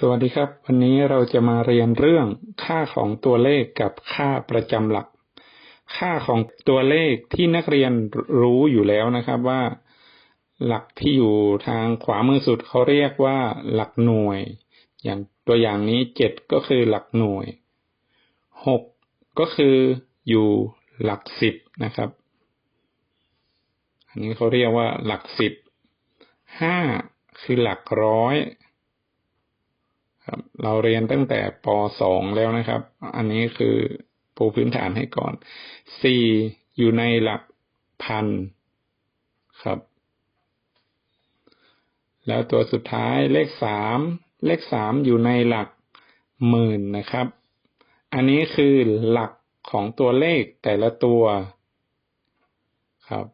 สวัสดีครับ วันนี้เราจะมาเรียนเรื่องค่าของตัวเลขกับค่าประจำหลัก ค่าของตัวเลขที่นักเรียนรู้อยู่แล้วนะครับว่า หลักที่อยู่ทางขวามือสุดเขาเรียกว่าหลักหน่วย อย่างตัวอย่างนี้เจ็ดก็คือหลักหน่วยหกก็คืออยู่หลักสิบนะครับ อันนี้เขาเรียกว่าหลักสิบห้าคือหลักร้อย ครับ เราเรียนตั้งแต่ป .2 แล้วนะครับ อันนี้คือปูพื้นฐานให้ก่อน 4 อยู่ในหลักพันครับ แล้วตัวสุดท้ายเลข 3 เลข 3 อยู่ในหลักหมื่นนะครับ อันนี้คือหลักของตัวเลขแต่ละตัวครับ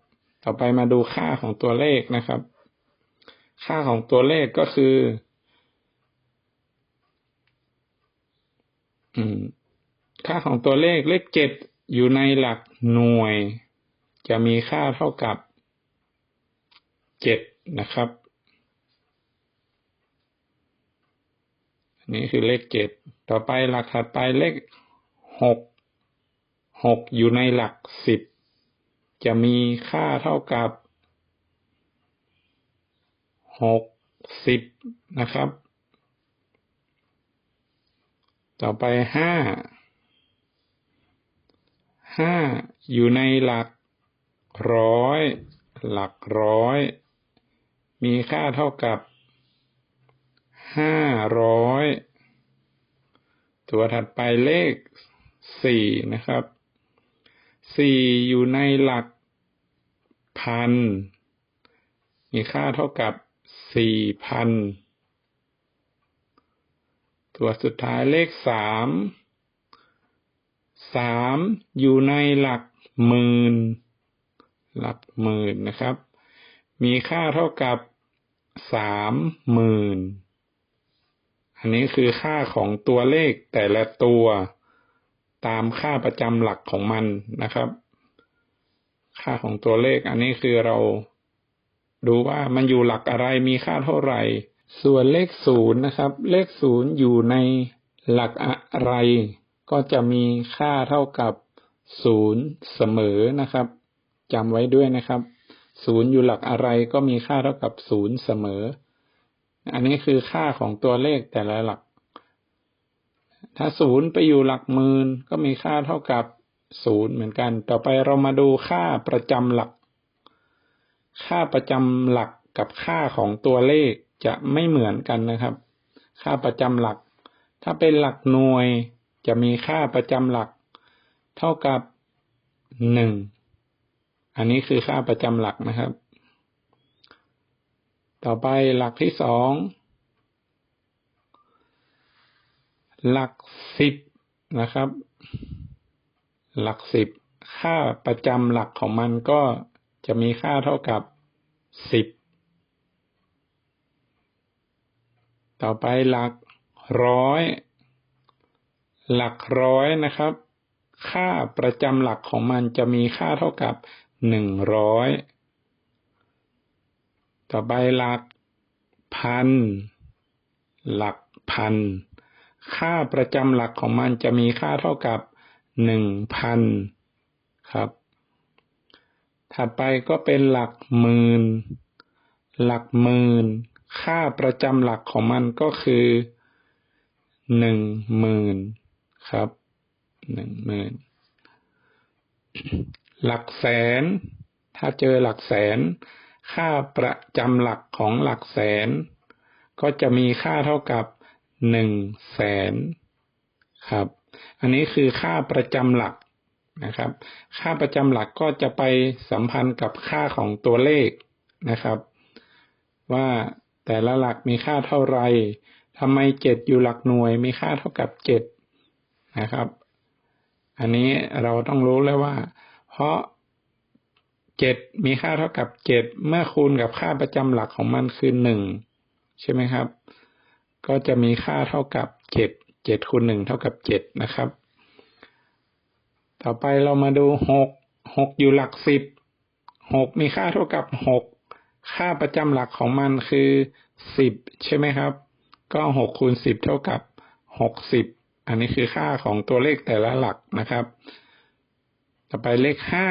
ต่อไปมาดูค่าของตัวเลขนะครับ ค่าของตัวเลขก็คือ ค่าของตัวเลขเลขเจ็ดอยู่ในหลักหน่วย จะมีค่าเท่ากับเจ็ดนะครับนนี้คือเลขเจ็ดต่อไปหลักถัดไปเลขหกหกอยู่ในหลักสิบจะมีค่าเท่ากับหกสิบนะครับ ต่อไปห้าห้าอยู่ในหลักร้อย หลักร้อย มีค่าเท่ากับห้าร้อยตัวถัดไปเลขสี่นะครับสี่อยู่ในหลักพัน มีค่าเท่ากับสี่พัน ตัวสุดท้ายเลขสามสามอยู่ในหลักหมื่น หลักหมื่นนะครับ มีค่าเท่ากับสามหมื่น อันนี้คือค่าของตัวเลขแต่ละตัวตามค่าประจำหลักของมันนะครับ ค่าของตัวเลขอันนี้คือเราดูว่ามันอยู่หลักอะไรมีค่าเท่าไหร่ ส่วนเลขศูนย์นะครับ เลขศูนย์อยู่ในหลักอะไร ก็จะมีค่าเท่ากับศูนย์เสมอนะครับจำไว้ด้วยนะครับศูนย์อยู่หลักอะไรก็มีค่าเท่ากับศูนย์เสมอ อันนี้คือค่าของตัวเลขแต่ละหลัก ถ้าศูนย์ไปอยู่หลักหมื่นก็มีค่าเท่ากับศูนย์เหมือนกัน ต่อไปเรามาดูค่าประจำหลัก ค่าประจำหลักกับค่าของตัวเลข จะไม่เหมือนกันนะครับ ค่าประจำหลัก ถ้าเป็นหลักหน่วยจะมีค่าประจำหลัก เท่ากับหนึ่งอันนี้คือค่าประจำหลักนะครับ ต่อไปหลักที่สองหลักสิบนะครับ หลักสิบค่าประจำหลักของมันก็จะมีค่าเท่ากับสิบ ต่อไปหลักร้อย หลักร้อยนะครับ ค่าประจำหลักของมันจะมีค่าเท่ากับหนึ่งร้อยต่อไปหลักพัน หลักพัน ค่าประจำหลักของมันจะมีค่าเท่ากับหนึ่งพันครับ ถัดไปก็เป็นหลักหมื่น หลักหมื่น ค่าประจำหลักของมันก็คือหนึ่งหมื่นครับหนึ่งหมื่นหลักแสน ถ้าเจอหลักแสน ค่าประจำหลักของหลักแสน ก็จะมีค่าเท่ากับหนึ่งแสนครับ อันนี้คือค่าประจำหลักนะครับ ค่าประจำหลักก็จะไปสัมพันธ์กับค่าของตัวเลขนะครับ ว่า แต่ละหลักมีค่าเท่าไรทำไมเจ็ดอยู่หลักหน่วย มีค่าเท่ากับเจ็ดนะครับ อันนี้เราต้องรู้แล้วว่า เพราะเจ็ดมีค่าเท่ากับเจ็ดเมื่อคูณกับค่าประจำหลักของมันคือหนึ่งใช่ไหมครับ ก็จะมีค่าเท่ากับเจ็ดเจ็ดคูณหนึ่งเท่ากับเจ็ดนะครับ ต่อไปเรามาดูหกหกอยู่หลักสิบหกมีค่าเท่ากับหก ค่าประจำหลักของมันคือสิบใช่ไหมครับ ก็หกคูณสิบเท่ากับหกสิบอันนี้คือค่าของตัวเลขแต่ละหลักนะครับ ต่อไปเลขห้า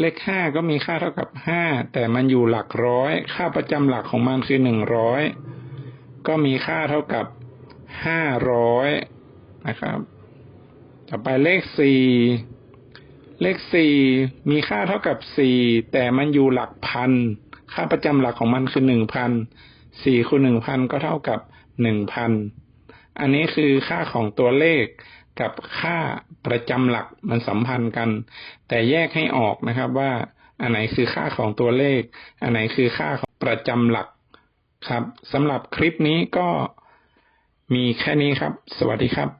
เลขห้าก็มีค่าเท่ากับห้าแต่มันอยู่หลักร้อย ค่าประจำหลักของมันคือหนึ่งร้อยก็มีค่าเท่ากับห้าร้อยนะครับ ต่อไปเลขสี่ เลขสี่มีค่าเท่ากับสี่แต่มันอยู่หลักพัน ค่าประจำหลักของมันคือหนึ่งพันสี่คูณหนึ่งพันก็เท่ากับหนึ่งพันอันนี้คือค่าของตัวเลขกับค่าประจำหลักมันสัมพันธ์กัน แต่แยกให้ออกนะครับว่า อันไหนคือค่าของตัวเลข อันไหนคือค่าของประจำหลักครับสำหรับคลิปนี้ก็มีแค่นี้ครับ สวัสดีครับ